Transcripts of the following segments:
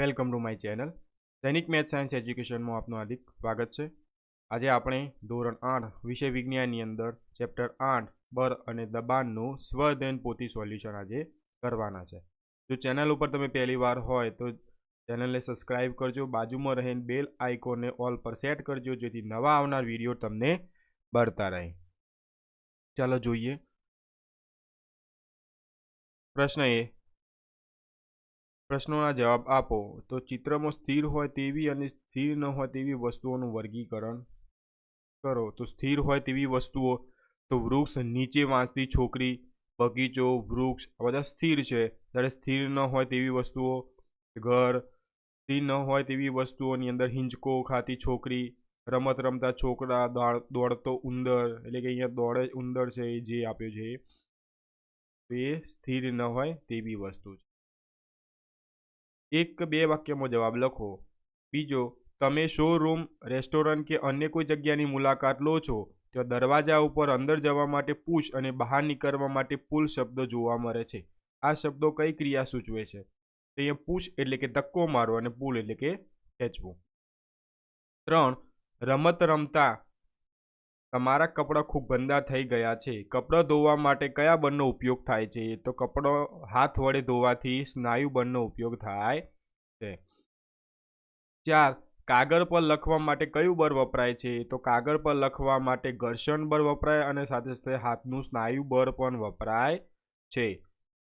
Welcome to my channel. Sainik math science એજ્યુકેશનમાં આપનું હાર્દિક સ્વાગત છે. આજે આપણે ધોરણ આઠ, વિષય વિજ્ઞાનની અંદર ચેપ્ટર આઠ બર અને દબાણનું સ્વઅધ્યયન પોતી સોલ્યુશન આજે કરવાના છે. જો ચેનલ ઉપર તમે પહેલી વાર હોય તો ચેનલને સબસ્ક્રાઇબ કરજો, બાજુમાં રહેલ બેલ આઇકોનને ઓલ પર સેટ કરજો, જેથી નવા આવનાર વીડિયો તમને મળતા રહે. ચાલો જોઈએ. પ્રશ્ન એ પ્રશ્નોના જવાબ આપો. તો ચિત્રમાં સ્થિર હોય તેવી અને સ્થિર ન હોય તેવી વસ્તુઓનું વર્ગીકરણ કરો. તો સ્થિર હોય તેવી વસ્તુઓ, તો વૃક્ષ નીચે વાંચતી છોકરી, બગીચો, વૃક્ષ, આ બધા સ્થિર છે. જ્યારે સ્થિર ન હોય તેવી વસ્તુઓ, ઘર, સ્થિર ન હોય તેવી વસ્તુઓની અંદર હિંચકો ખાતી છોકરી, રમત રમતા છોકરા, દોડ- દોડતો ઉંદર, એટલે કે અહીંયા દોડે ઉંદર છે એ જે આપ્યો છે. એ સ્થિર ન હોય તેવી વસ્તુ છે. એક કે બે વાક્યમાં જવાબ લખો. બીજો, તમે શોરૂમ, રેસ્ટોરન્ટ કે અન્ય કોઈ જગ્યાની મુલાકાત લો છો તો દરવાજા ઉપર અંદર જવા માટે પુશ અને બહાર નીકળવા માટે પુલ શબ્દો જોવા મળે છે. આ શબ્દો કઈ ક્રિયા સૂચવે છે? તો અહીંયા પુશ એટલે કે ધક્કો મારવો અને પુલ એટલે કે ખેંચવું. ત્રણ, રમત રમતા તમારા કપડાં ખૂબ ગંદા થઈ ગયા છે. કપડાં ધોવા માટે કયા બળનો ઉપયોગ થાય છે? તો કપડો હાથ વડે ધોવાથી સ્નાયુ બળનો ઉપયોગ થાય છે. ચાર, કાગળ પર લખવા માટે કયું બળ વપરાય છે? તો કાગળ પર લખવા માટે ઘર્ષણ બળ વપરાય અને સાથે સાથે હાથનું સ્નાયુ બળ પણ વપરાય છે.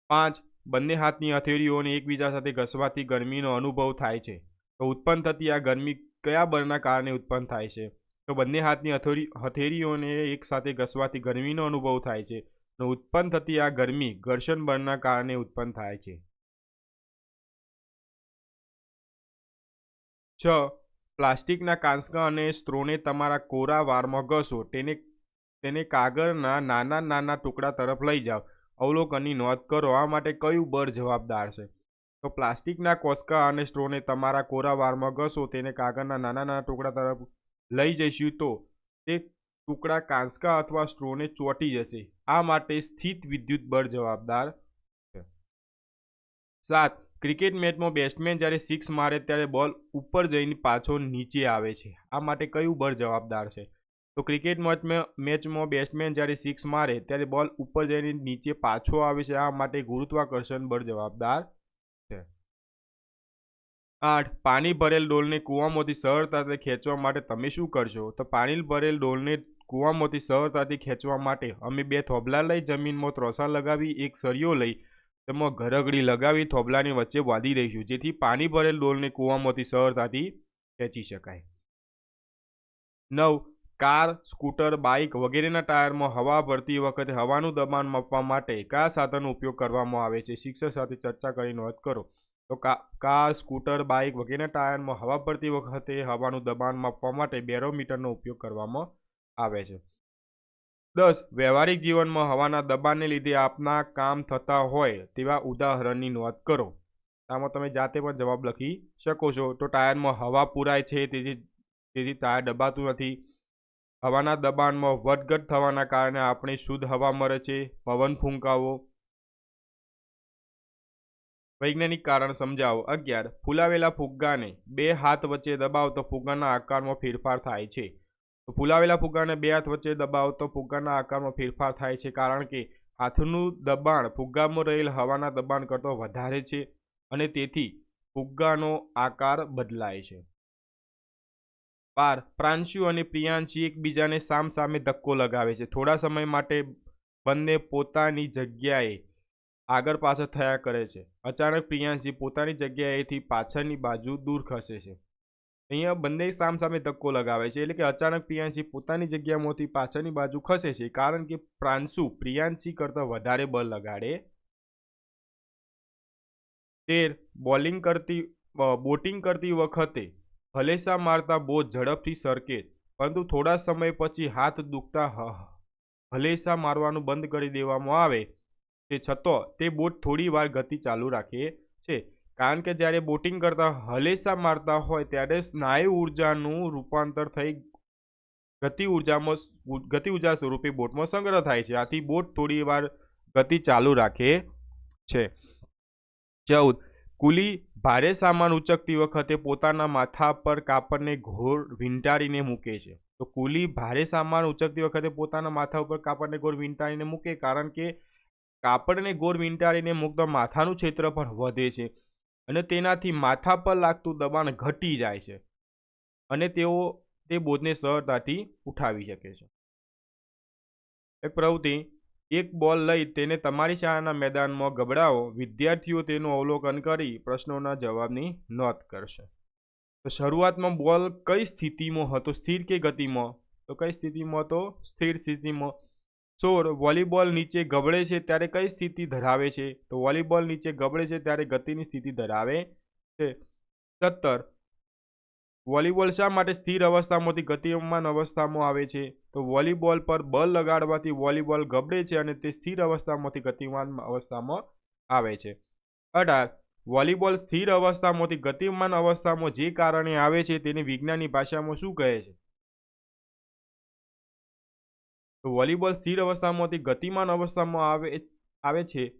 પાંચ, બંને હાથની હથેળીઓને એકબીજા સાથે ઘસવાથી ગરમીનો અનુભવ થાય છે. તો ઉત્પન્ન થતી આ ગરમી કયા બળના કારણે ઉત્પન્ન થાય છે? તો બંને હાથની હથોરી, હથેળીઓને એકસાથે ઘસવાથી ગરમીનો અનુભવ થાય છે અને ઉત્પન્ન થતી આ ગરમી ઘર્ષણ બળના કારણે ઉત્પન્ન થાય છે. છ. પ્લાસ્ટિકના કાંસકા અને સ્ત્રોને તમારા કોરા વારમાં ઘસો. તેને તેને કાગળના નાના નાના ટુકડા તરફ લઈ જાઓ. અવલોકનની નોંધ કરો. આ માટે કયું બળ જવાબદાર છે? તો પ્લાસ્ટિકના કોસકા અને સ્ટ્રોને તમારા કોરા વારમાં ઘસો. તેને કાગળના નાના નાના ટુકડા તરફ લઈ જઈશું તો તે ટુકડા કાંસકા અથવા સ્ટ્રોને ચોંટી જશે. આ માટે સ્થિત વિદ્યુત બળ જવાબદાર છે. સાત. ક્રિકેટ મેચમાં બેટ્સમેન જ્યારે સિક્સ મારે ત્યારે બોલ ઉપર જઈને પાછો નીચે આવે છે. આ માટે કયું બળ જવાબદાર છે? તો ક્રિકેટ મેચમાં મેચમાં બેટ્સમેન જ્યારે સિક્સ મારે ત્યારે બોલ ઉપર જઈને નીચે પાછો આવે છે. આ માટે ગુરુત્વાકર્ષણ બળ જવાબદાર આઠ, પાણી ભરેલ ડોલને કૂવામાંથી સરળતાથી ખેંચવા માટે તમે શું કરશો? તો પાણી ભરેલ ડોલને કૂવામાંથી સરળતાથી ખેંચવા માટે અમે બે થોભલા લઈ જમીનમાં ત્રોસા લગાવી, એક સરિયો લઈ તેમાં ઘરગડી લગાવી, થોભલાની વચ્ચે વાદી દઈશું, જેથી પાણી ભરેલ ડોલને કૂવામાંથી સરળતાથી ખેંચી શકાય. નવ, કાર, સ્કૂટર, બાઇક વગેરેના ટાયરમાં હવા ભરતી વખતે હવાનું દબાણ માપવા માટે કયા સાધનનો ઉપયોગ કરવામાં આવે છે. શિક્ષક સાથે ચર્ચા કરી નોંધ કરો. તો કાર, સ્કૂટર, બાઇક વગેરેના ટાયરમાં હવા ભરતી વખતે હવાનું દબાણ માપવા માટે બેરોમીટરનો ઉપયોગ કરવામાં આવે છે. દસ, વ્યવહારિક જીવનમાં હવાના દબાણને લીધે આપના કામ થતા હોય તેવા ઉદાહરણની નોંધ કરો. આમાં તમે જાતે પણ જવાબ લખી શકો છો. તો ટાયરમાં હવા પુરાય છે તેથી તેથી ટાયર દબાતું નથી. હવાના દબાણમાં વધઘટ થવાના કારણે આપણે શુદ્ધ હવા મળે છે, પવન ફૂંકાવો વૈજ્ઞાનિક કારણ સમજાવો. અગિયાર. ફૂલાવેલા ફુગ્ગાને બે હાથ વચ્ચે દબાવ તો ફુગ્ગાના આકારમાં ફેરફાર થાય છે. તો ફૂલાવેલા ફુગ્ગાને બે હાથ વચ્ચે દબાવ તો ફુગ્ગાના આકારમાં ફેરફાર થાય છે કારણ કે હાથનું દબાણ ફુગ્ગામાં રહેલ હવાના દબાણ કરતાં વધારે છે અને તેથી ફુગ્ગાનો આકાર બદલાય છે. બાર. પ્રાંશુ અને પ્રિયાંશી એકબીજાને સામ સામે ધક્કો લગાવે છે. થોડા સમય માટે બંને પોતાની જગ્યાએ આગળ પાછળ થયા કરે છે. અચાનક પ્રિયાંશી પોતાની જગ્યાએથી પાછળની બાજુ દૂર ખસે છે. અહીંયા બંને સામ સામે ધક્કો લગાવે છે એટલે કે અચાનક પ્રિયાંશી પોતાની જગ્યામાંથી પાછળની બાજુ ખસે છે કારણ કે પ્રાંશુ પ્રિયાંશી કરતાં વધારે બળ લગાડે. તેર. બોલિંગ કરતી બોટિંગ કરતી વખતે હલેસા મારતા બોટ ઝડપથી સરકે, પરંતુ થોડા સમય પછી હાથ દુખતા હલેસા મારવાનું બંધ કરી દેવામાં આવે તે છતાં તે બોટ થોડી વાર ગતિ ચાલુ રાખે છે. કારણ કે જ્યારે બોટિંગ કરતા હલેસા મારતા હોય ત્યારે સ્નાયુ ઉર્જાનું રૂપાંતર થઈ ગતિ ઉર્જામાં ગતિ ઊર્જા સ્વરૂપે બોટમાં સંગ્રહ થાય છે. આથી બોટ થોડી વાર ગતિ ચાલુ રાખે છે. ચૌદ. કુલી ભારે સામાન ઉચકતી વખતે પોતાના માથા પર કાપડને ઘોર વીંટાળીને મૂકે છે. તો કુલી ભારે સામાન ઉચકતી વખતે પોતાના માથા ઉપર કાપડને ઘોર વીંટાળીને મૂકે કારણ કે કાપડને ગોળ વીંટાળીને મૂકતા માથાનું ક્ષેત્ર પણ વધે છે અને તેનાથી માથા પર લાગતું દબાણ ઘટી જાય છે અને તેઓ તે બોધને સરળતાથી ઉઠાવી શકે છે. એક પ્રવૃત્તિ, એક બોલ લઈ તેને તમારી શાળાના મેદાનમાં ગબડાવો વિદ્યાર્થીઓ તેનું અવલોકન કરી પ્રશ્નોના જવાબની નોંધ કરશે. તો શરૂઆતમાં બોલ કઈ સ્થિતિમાં હતો? સ્થિર કે ગતિમાં? તો કઈ સ્થિતિમાં હતો? સ્થિર સ્થિતિમાં સોળ વોલીબોલ નીચે ગબડે છે ત્યારે કઈ સ્થિતિ ધરાવે છે? તો વોલીબોલ નીચે ગબડે છે ત્યારે ગતિની સ્થિતિ ધરાવે છે. સત્તર. વોલીબોલ શા માટે સ્થિર અવસ્થામાંથી ગતિમાન અવસ્થામાં આવે છે? તો વોલીબોલ પર બળ લગાડવાથી વોલીબોલ ગબડે છે અને તે સ્થિર અવસ્થામાંથી ગતિમાન અવસ્થામાં આવે છે. અઢાર. વોલીબોલ સ્થિર અવસ્થામાંથી ગતિમાન અવસ્થામાં જે કારણે આવે છે તેને વિજ્ઞાનની ભાષામાં શું કહે છે? વોલીબોલ સ્થિર અવસ્થામાંથી ગતિમાન અવસ્થામાં આવે આવે છે.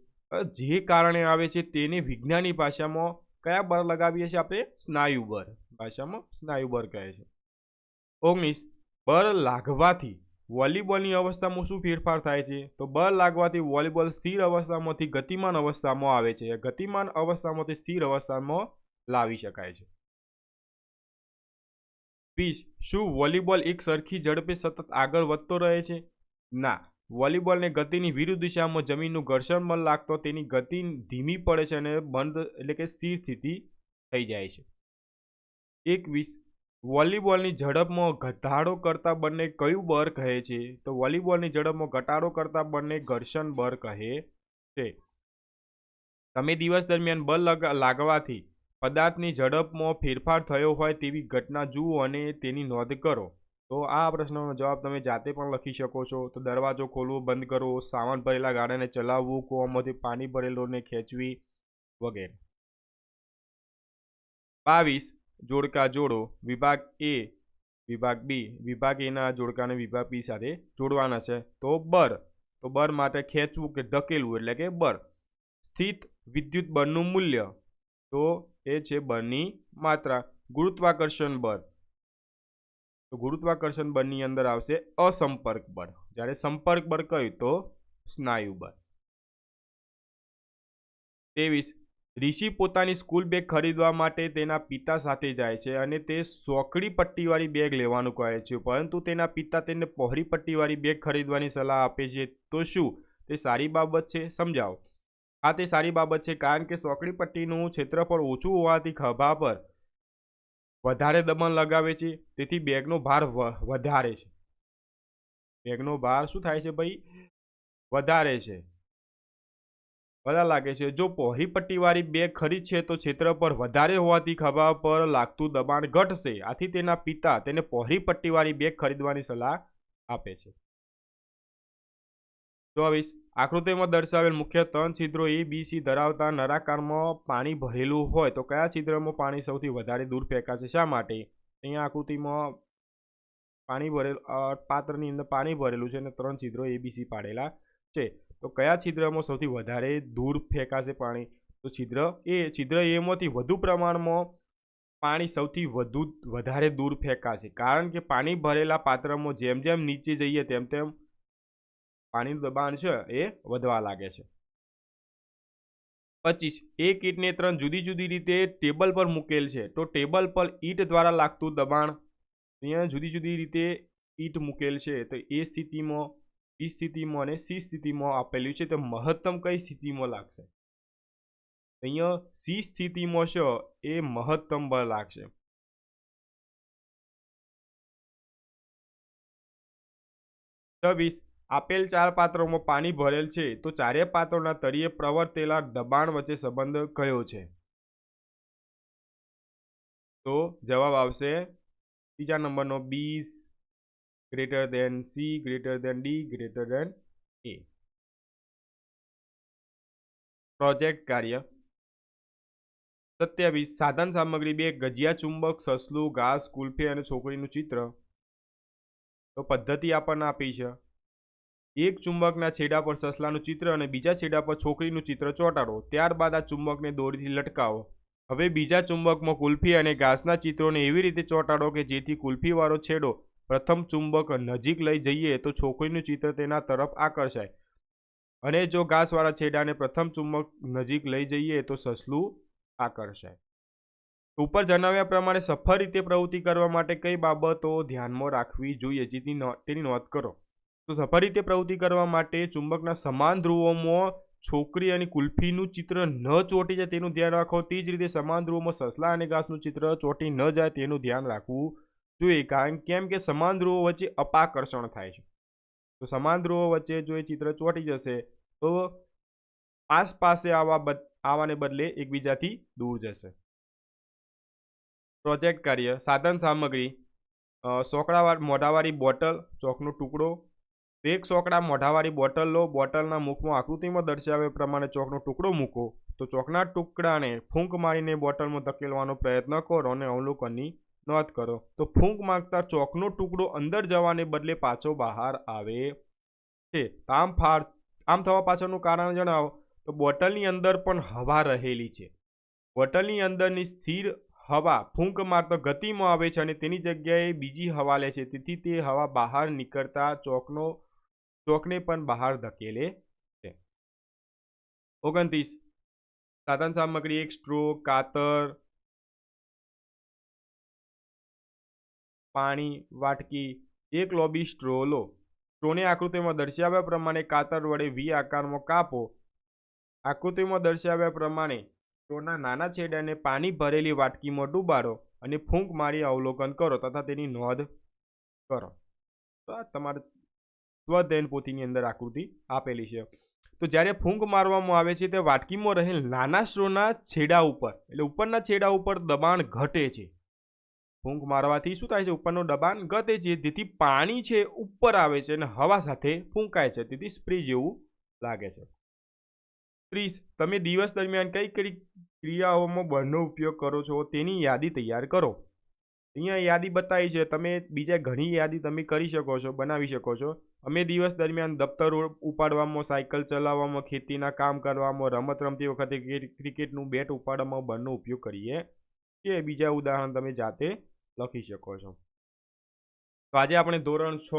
જે કારણે આવે છે તેને વિજ્ઞાની ભાષામાં કયા બળ લગાવીએ છીએ આપણે? સ્નાયુ બર ભાષામાં સ્નાયુ બર કહે છે. ઓગણીસ બળ લાગવાથી વોલીબોલની અવસ્થામાં શું ફેરફાર થાય છે? તો બળ લાગવાથી વોલીબોલ સ્થિર અવસ્થામાંથી ગતિમાન અવસ્થામાં આવે છે. ગતિમાન અવસ્થામાંથી સ્થિર અવસ્થામાં લાવી શકાય છે. વીસ, શું વોલીબોલ એક સરખી ઝડપે સતત આગળ વધતો રહે છે? ના, વોલીબોલને ગતિની વિરુદ્ધ દિશામાં જમીનનું ઘર્ષણ બળ લાગતો તેની ગતિ ધીમી પડે છે અને બંધ એટલે કે સ્થિર સ્થિતિ થઈ જાય છે. એકવીસ, વોલીબોલની ઝડપમાં ઘટાડો કરતા બંને કયું બળ કહે છે? તો વોલીબોલની ઝડપમાં ઘટાડો કરતા બંને ઘર્ષણ બળ કહે છે. તમે દિવસ દરમિયાન બળ લગા, લાગવાથી પદાર્થની ઝડપમાં ફેરફાર થયો હોય તેવી ઘટના જુઓ અને તેની નોંધ કરો. તો આ પ્રશ્નનો જવાબ તમે જાતે પણ લખી શકો છો. તો દરવાજો ખોલવો, બંધ કરવો, સામાન ભરેલા ગાડાને ચલાવવું, કૂવામાંથી પાણી ભરેલોને ખેંચવી વગેરે. બાવીસ, જોડકા જોડો, વિભાગ એ, વિભાગ બી, વિભાગ એના જોડકાને વિભાગ બી સાથે જોડવાના છે. તો બર તો બર માટે ખેંચવું કે ધકેલવું એટલે કે બર. સ્થિત વિદ્યુત બળનું મૂલ્ય, તો એ છે બળની માત્રા. ગુરુત્વાકર્ષણ બળ તો ગુરુત્વાકર્ષણ બળની અંદર આવશે અસંપર્ક બળ. જ્યારે સંપર્ક બળ કહ્યું તો સ્નાયુ બળ. ત્રેવીસ, ઋષિ પોતાની સ્કૂલ બેગ ખરીદવા માટે તેના પિતા સાથે જાય છે અને તે સોકડી પટ્ટીવાળી બેગ લેવાનું કહે છે, પરંતુ તેના પિતા તેને પહોળી પટ્ટીવાળી બેગ ખરીદવાની સલાહ આપે છે. તો શું? તે સારી બાબત છે? સમજાવો. આ તે સારી બાબત છે, કારણ કે સોકડી પટ્ટીનું ક્ષેત્રફળ ઓછું હોવાથી ખભા પર વધારે દબાણ લગાવે છે, તેથી બેગનો ભાર વધારે છે. બેગનો ભાર શું થાય છે ભાઈ? વધારે છે. વધારે લાગે છે. જો પહોળી પટ્ટીવાળી બેગ ખરીદ છે તો પર વધારે હોવાથી ખભા પર લાગતું દબાણ ઘટશે. આથી તેના પિતા તેને પહોળી પટ્ટીવાળી બેગ ખરીદવાની સલાહ આપે છે. ચોવીસ. આકૃતિમાં દર્શાવેલ મુખ્ય ત્રણ છિદ્રો એ, બી, સી ધરાવતા નળાકારમાં પાણી ભરેલું હોય તો કયા છિદ્રમાં પાણી સૌથી વધારે દૂર ફેંકાશે? શા માટે? અહીંયા આકૃતિમાં પાણી ભરેલ પાત્રની અંદર પાણી ભરેલું છે અને ત્રણ છિદ્રો એ, બી, સી પાડેલા છે. તો કયા છિદ્રમાં સૌથી વધારે દૂર ફેંકાશે પાણી? તો છિદ્ર એ, છિદ્ર એમાંથી વધુ પ્રમાણમાં પાણી સૌથી વધુ, વધારે દૂર ફેંકાશે. કારણ કે પાણી ભરેલા પાત્રમાં જેમ જેમ નીચે જઈએ તેમ તેમ પાણીનું દબાણ છે એ વધવા લાગે છે. પચીસ એક ઈંટને ત્રણ જુદી જુદી રીતે ટેબલ પર મૂકેલ છે. તો ટેબલ પર ઈંટ દ્વારા લાગતું દબાણ અહીંયા જુદી જુદી રીતે ઈંટ મૂકેલ છે. તો એ સ્થિતિમાં, બી સ્થિતિમાં અને સી સ્થિતિમાં આપેલું છે. તો મહત્તમ કઈ સ્થિતિમાં લાગશે? અહીંયા સી સ્થિતિમાં છે એ મહત્તમ બળ લાગશે. છવ્વીસ આપેલ ચાર પાત્રોમાં પાણી ભરેલ છે, તો ચારેય પાત્રોના તળિયે પ્રવર્તેલા દબાણ વચ્ચે સંબંધ કયો છે? તો જવાબ આવશે ત્રીજા નંબરનો B greater than C greater than D greater than A project કાર્ય. સત્યાવીસ, સાધન સામગ્રી બે, ગજિયા ચુંબક, સસલું, ઘાસ, કુલ્ફી અને છોકરીનું ચિત્ર. તો પદ્ધતિ આપણને આપી છે. એક ચુંબકના છેડા પર સસલાનું ચિત્ર અને બીજા છેડા પર છોકરીનું ચિત્ર ચોંટાડો. ત્યારબાદ આ ચુંબકને દોરીથી લટકાવો. હવે બીજા ચુંબકમાં કુલ્ફી અને ઘાસના ચિત્રોને એવી રીતે ચોંટાડો કે જેથી કુલ્ફીવાળો છેડો પ્રથમ ચુંબક નજીક લઈ જઈએ તો છોકરીનું ચિત્ર તેના તરફ આકર્ષાય. અને જો ઘાસવાળા છેડાને પ્રથમ ચુંબક નજીક લઈ જઈએ તો સસલું આકર્ષાય. ઉપર જણાવ્યા પ્રમાણે સફળ રીતે પ્રવૃત્તિ કરવા માટે કઈ બાબતો ધ્યાનમાં રાખવી જોઈએ? જેની તેની નોંધ કરો. તો સફળ રીતે પ્રવૃત્તિ કરવા માટે ચુંબકના સમાન ધ્રુવોમાં છોકરી અને કુલ્ફીનું ચિત્ર ન ચોંટી જાય તેનું ધ્યાન રાખો. તે જ રીતે સમાન ધ્રુવોમાં સસલા અને ઘાસનું ચિત્ર ચોંટી ન જાય તેનું ધ્યાન રાખવું જોઈએ, કારણ કેમ કે સમાન ધ્રુવો વચ્ચે અપાકર્ષણ થાય છે. તો સમાન ધ્રુવો વચ્ચે જો એ ચિત્ર ચોંટી જશે, તો આસપાસે આવા આવવાને બદલે એકબીજાથી દૂર જશે. પ્રોજેક્ટ કાર્ય, સાધન સામગ્રી સોકડાવાળ મોઢાવાળી બોટલ, ચોકનો ટુકડો એક ચોકડા મોઢાવાળી બોટલ લો, બોટલના મુખમાં આકૃતિમાં દર્શાવ્યા પ્રમાણે ચોકનો ટુકડો મૂકો. તો ચોકના ટુકડાને ફૂંક મારીને બોટલમાં ધકેલવાનો પ્રયત્ન કરો અને અવલોકનની નોંધ કરો. તો ફૂંક માગતા ચોકનો ટુકડો અંદર જવાને બદલે પાછો બહાર આવે છે. આમ ફાર, આમ થવા પાછળનું કારણ જણાવો. તો બોટલની અંદર પણ હવા રહેલી છે. બોટલની અંદરની સ્થિર હવા ફૂંક મારતા ગતિમાં આવે છે અને તેની જગ્યાએ બીજી હવા લે છે. તેથી તે હવા બહાર નીકળતા ચોકનો ચોકને પણ બહાર ધકેલે છે. ઓગણત્રીસ. સાધન સામગ્રી એક સ્ટ્રો કાતર, પાણી, વાટકી, એક લોબી સ્ટ્રો લો સ્ટ્રોની આકૃતિમાં દર્શાવ્યા પ્રમાણે કાતર વડે વી આકારમાં કાપો. આકૃતિમાં દર્શાવ્યા પ્રમાણે સ્ટ્રોના નાના છેડાને પાણી ભરેલી વાટકીમાં ડૂબાડો અને ફૂંક મારી અવલોકન કરો તથા તેની નોંધ કરો. તો આ તમારે સ્વધ્યયન પોથીની અંદર આકૃતિ આપેલી છે. તો જ્યારે ફૂંક મારવામાં આવે છે, તે વાટકીમાં રહેલ નાના સ્ટ્રોના છેડા ઉપર, એટલે ઉપરના છેડા ઉપર દબાણ ઘટે છે. ફૂંક મારવાથી શું થાય છે? ઉપરનું દબાણ ઘટે છે, જેથી પાણી છે ઉપર આવે છે અને હવા સાથે ફૂંકાય છે. તેથી સ્પ્રે જેવું લાગે છે. ત્રીસ તમે દિવસ દરમિયાન કઈ કઈ ક્રિયાઓમાં બળનો ઉપયોગ કરો છો તેની યાદી તૈયાર કરો. અહીંયા યાદી બતાવી છે. તમે બીજા ઘણી યાદી તમે કરી શકો છો, બનાવી શકો છો. અમે દિવસ દરમિયાન દફતર ઉપાડવામાં, સાયકલ ચલાવવામાં, ખેતીના કામ કરવામાં રમત રમતી વખતે ક્રિ- ક્રિકેટનું બેટ ઉપાડવામાં બળનો ઉપયોગ કરીએ છીએ. બીજા ઉદાહરણ તમે જાતે લખી શકો છો. તો આજે આપણે ધોરણ છ,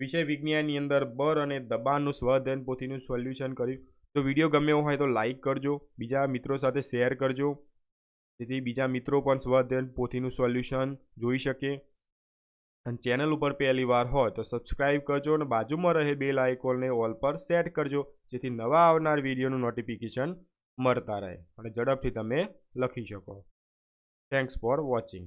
વિષય વિજ્ઞાનની અંદર બર અને દબાણનું સ્વધન પોથીનું સોલ્યુશન કર્યું. તો વીડિયો ગમ્યો હોય તો લાઈક કરજો, બીજા મિત્રો સાથે શેર કરજો. જેથી બીજા મિત્રો પણ સ્વઅધ્યયન પોથીનું સોલ્યુશન જોઈ શકે. અને ચેનલ ઉપર પહેલી વાર હોય તો સબસ્ક્રાઇબ કરજો અને બાજુમાં રહે બેલ આઇકોનને ઓલ પર સેટ કરજો, જેથી નવા આવનાર વિડીયોનું નોટિફિકેશન મળતા રહે અને ઝડપથી તમે લખી શકો. Thanks for watching